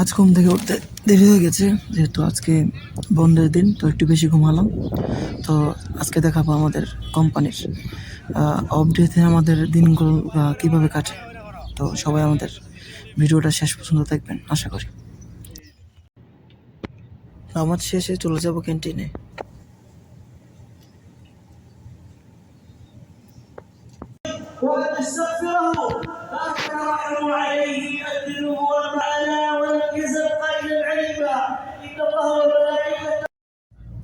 আজ ঘুম থেকে উঠতে দেরি হয়ে গেছে যেহেতু আজকে বন্ধের দিন তো একটু বেশি ঘুমালাম তো আজকে দেখাবো আমাদের কোম্পানির অফ ডেতে আমাদের দিনগুলো আহ, কিভাবে কাটে তো সবাই আমাদের ভিডিওটা শেষ পর্যন্ত দেখবেন আশা করি আমার শেষে চলে যাব ক্যান্টিনে ونستغفره فأنت رحم عليه الذنوب والمعاناة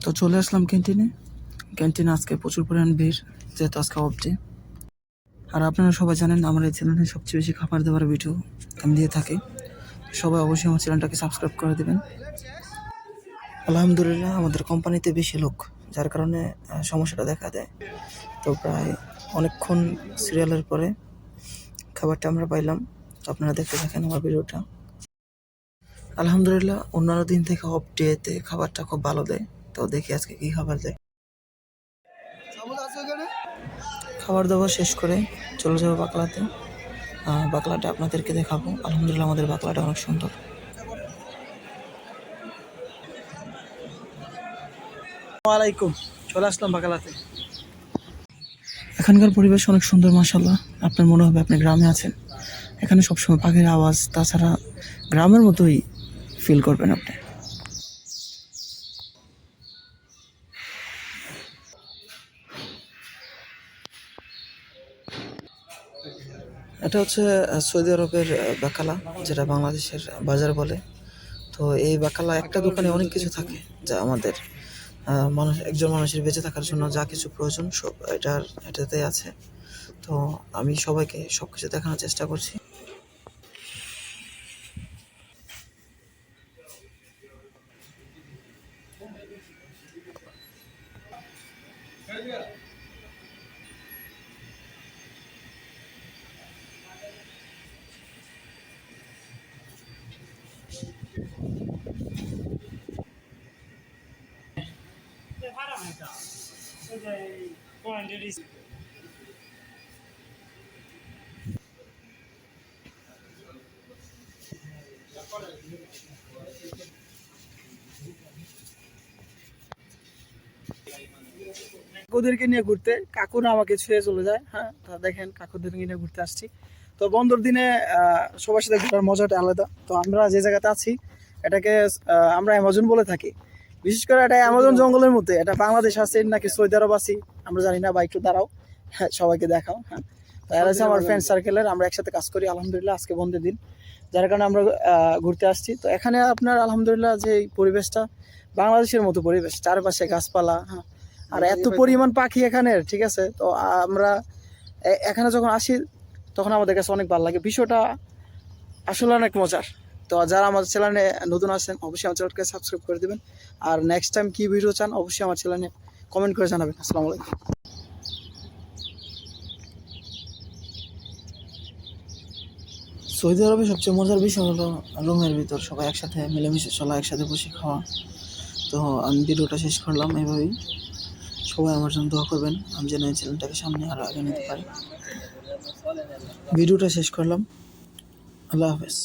তো চলে আসলাম ক্যান্টিনে। ক্যান্টিনে আজকে প্রচুর পরিমাণ ভিড়, যেহেতু আজকে অফ ডে আর আপনারা সবাই জানেন, আমার এই চ্যানেলে সবচেয়ে বেশি খাবার দাবার ভিডিও আমি দিয়ে থাকি। সবাই অবশ্যই আমার চ্যানেলটাকে সাবস্ক্রাইব করে দেবেন। আলহামদুলিল্লাহ, আমাদের কোম্পানিতে বেশি লোক, যার কারণে সমস্যাটা দেখা দেয়। তো প্রায় অনেকক্ষণ সিরিয়ালের পরে খাবারটা আমরা পাইলাম। তো আপনারা দেখতে থাকেন আমার ভিডিওটা। আলহামদুলিল্লাহ, অন্যান্য দিন থেকে অফ ডেতে খাবারটা খুব ভালো দেয়। তো দেখি আজকে কি খাবার দেয়। খাবার দাবার শেষ করে চলে যাব বাকলাতে। বাকলাটা আপনাদেরকে দেখাবো। আলহামদুলিল্লাহ আমাদের বাকলাটা অনেক সুন্দর। ওয়ালাইকুম চলে আসলাম বাকলাতে। এখানকার পরিবেশ অনেক সুন্দর মাসাল্লাহ আপনার মনে হবে আপনি গ্রামে আছেন। এখানে সবসময় পাখির আওয়াজ তাছাড়া গ্রামের মতোই ফিল করবেন আপনি। এটা হচ্ছে সৌদি আরবের বাকালা, যেটা বাংলাদেশের বাজার বলে। তো এই বাকালা একটা দোকানে অনেক কিছু থাকে যা আমাদের মানুষ, একজন মানুষের বেঁচে থাকার জন্য যা কিছু প্রয়োজন সব এটার, এটাতে আছে। তো আমি সবাইকে সব কিছু দেখানোর চেষ্টা করছি। কাকুদেরকে নিয়ে ঘুরতে। কাকুরা আমাকে ছুঁয়ে চলে যায় হ্যাঁ? তা দেখেন, কাকুদেরকে নিয়ে ঘুরতে আসছি। তো বন্ধর দিনে সবার সাথে ঘোরার মজাটা আলাদা। তো আমরা যে জায়গাতে আছি, এটাকে আমরা অ্যামাজন বলে থাকি। বিশেষ করে এটা অ্যামাজন জঙ্গলের মধ্যে, এটা বাংলাদেশ আছে নাকি সৌদি আরব আছি, আমরা জানি না, বা একটু দাঁড়াও হ্যাঁ সবাইকে দেখাও হ্যাঁ। তো এরা হচ্ছে আমার ফ্রেন্ড সার্কেলের আমরা একসাথে কাজ করি, আলহামদুলিল্লাহ, আজকে বন্ধের দিন। যার কারণে আমরা ঘুরতে আসছি। তো এখানে আপনার আলহামদুলিল্লাহ যে পরিবেশটা, বাংলাদেশের মতো পরিবেশ, চারপাশে গাছপালা হ্যাঁ। আর এত পরিমাণ পাখি এখানে, ঠিক আছে? তো আমরা এখানে যখন আসি, তখন আমাদের কাছে অনেক ভালো লাগে। বিষয়টা আসলে অনেক মজার। তো যারা আমাদের চ্যানেলে নতুন আছেন, অবশ্যই আমার চ্যানেলকে সাবস্ক্রাইব করে দেবেন। আর নেক্সট টাইম কি ভিডিও চান, অবশ্যই আমার চ্যানেলে কমেন্ট করে জানাবেন। আসসালামু আলাইকুম। সৌদি আরবে সবচেয়ে মজার বিষয় হলো রুমের ভিতর সবাই একসাথে মিলেমিশে চলা, একসাথে বসে খাওয়া। তো আমি ভিডিওটা শেষ করলাম এইভাবেই সবাই আমার জন্য দোয়া করবেন, আমি যেন এই চ্যানেলটাকে সামনে আরও আগে নিতে পারি। ভিডিওটা শেষ করলাম। আল্লাহ হাফেজ।